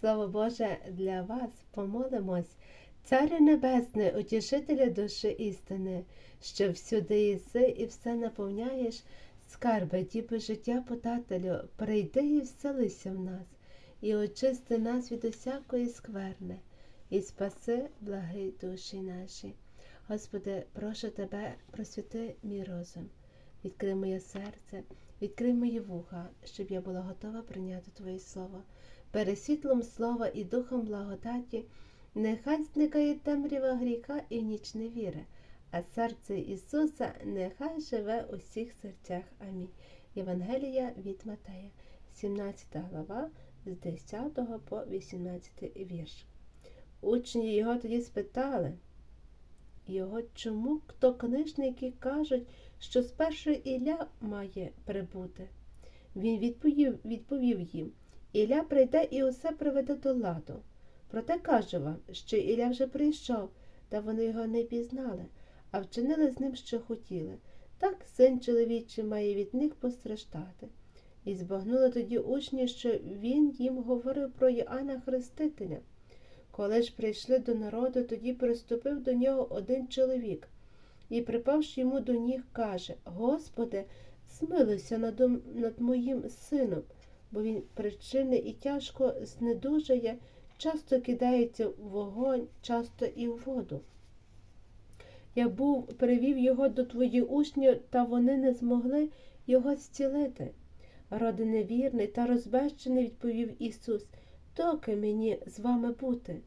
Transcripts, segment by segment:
Слово Боже для вас помолимось, Царю Небесний, утішителя душі істини, що всюди єси і все наповняєш, скарби, діби життя подателю, прийди і вселися в нас, і очисти нас від усякої скверни, і спаси благи душі наші. Господи, прошу Тебе, просвіти мій розум, відкрий моє серце, відкрий мої вуха, щоб я була готова прийняти Твоє Слово. Пересвітлом слова і духом благодаті, нехай зникає темрява гріха і ніч невіри, а серце Ісуса нехай живе у всіх серцях. Амінь. Євангелія від Матея, 17 глава, з 10 по 18 вірш. Учні його тоді спитали його, чому хто книжники кажуть, що спершу Ілля має прибути. Він відповів, відповів їм. Ілля прийде і усе приведе до ладу. Проте кажу вам, що Ілля вже прийшов, та вони його не пізнали, а вчинили з ним, що хотіли. Так син чоловічий має від них постраждати. І збагнули тоді учні, що він їм говорив про Іоанна Хрестителя. Коли ж прийшли до народу, тоді приступив до нього один чоловік і, припавши йому до ніг, каже Господи, смилуйся над моїм сином бо він причини і тяжко знедужає, часто кидається в вогонь, часто і в воду. Я був, привів його до твоїх учнів, та вони не змогли його зцілити. Роди невірний та розбещений, відповів Ісус, доки мені з вами бути?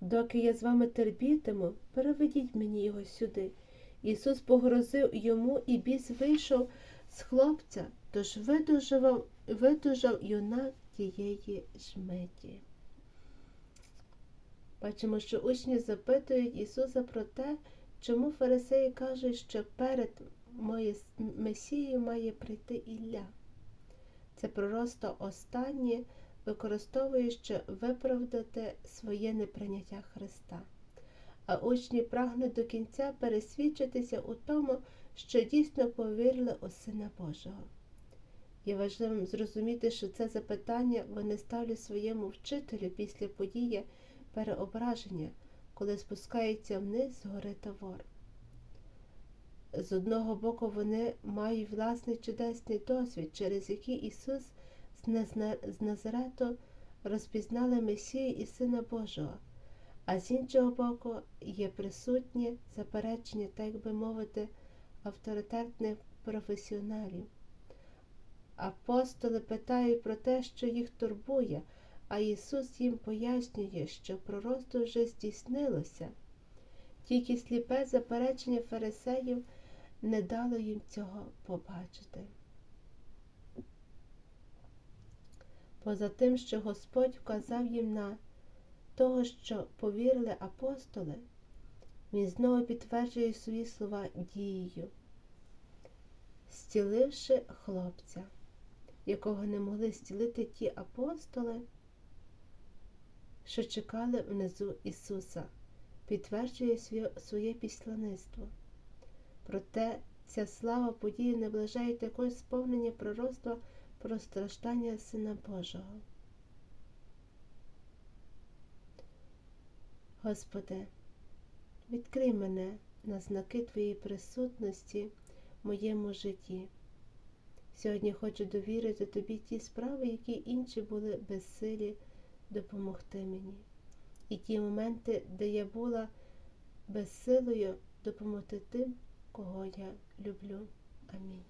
Доки я з вами терпітиму, переведіть мені його сюди. Ісус погрозив йому, і біс вийшов з хлопця, тож видужав, видужав юнак тієї жмиті. Бачимо, що учні запитують Ісуса про те, чому фарисеї кажуть, що перед Месією має прийти Ілля. Це пророцтво останнє використовує, щоб виправдати своє неприйняття Христа. А учні прагнуть до кінця пересвідчитися у тому, що дійсно повірили у Сина Божого. Є важливим зрозуміти, що це запитання вони ставлять своєму вчителю після події переображення, коли спускаються вниз з гори Тавор. З одного боку, вони мають власний чудесний досвід, через який Ісус з Назарету розпізнали Месію і Сина Божого, а з іншого боку, є присутнє заперечення, так би мовити, авторитетних професіоналів. Апостоли питають про те, що їх турбує, а Ісус їм пояснює, що пророцтво вже здійснилося. Тільки сліпе заперечення фарисеїв не дало їм цього побачити. Поза тим, що Господь вказав їм на того, що повірили апостоли, Він знову підтверджує свої слова дією, зціливши хлопця якого не могли зцілити ті апостоли, що чекали внизу Ісуса, підтверджує своє післаництво. Проте ця слава події наближає також сповнення пророцтва про страждання Сина Божого. Господи, відкрий мене на знаки Твоєї присутності в моєму житті. Сьогодні хочу довірити тобі ті справи, які інші були безсилі допомогти мені. І ті моменти, де я була безсилою допомогти тим, кого я люблю. Амінь.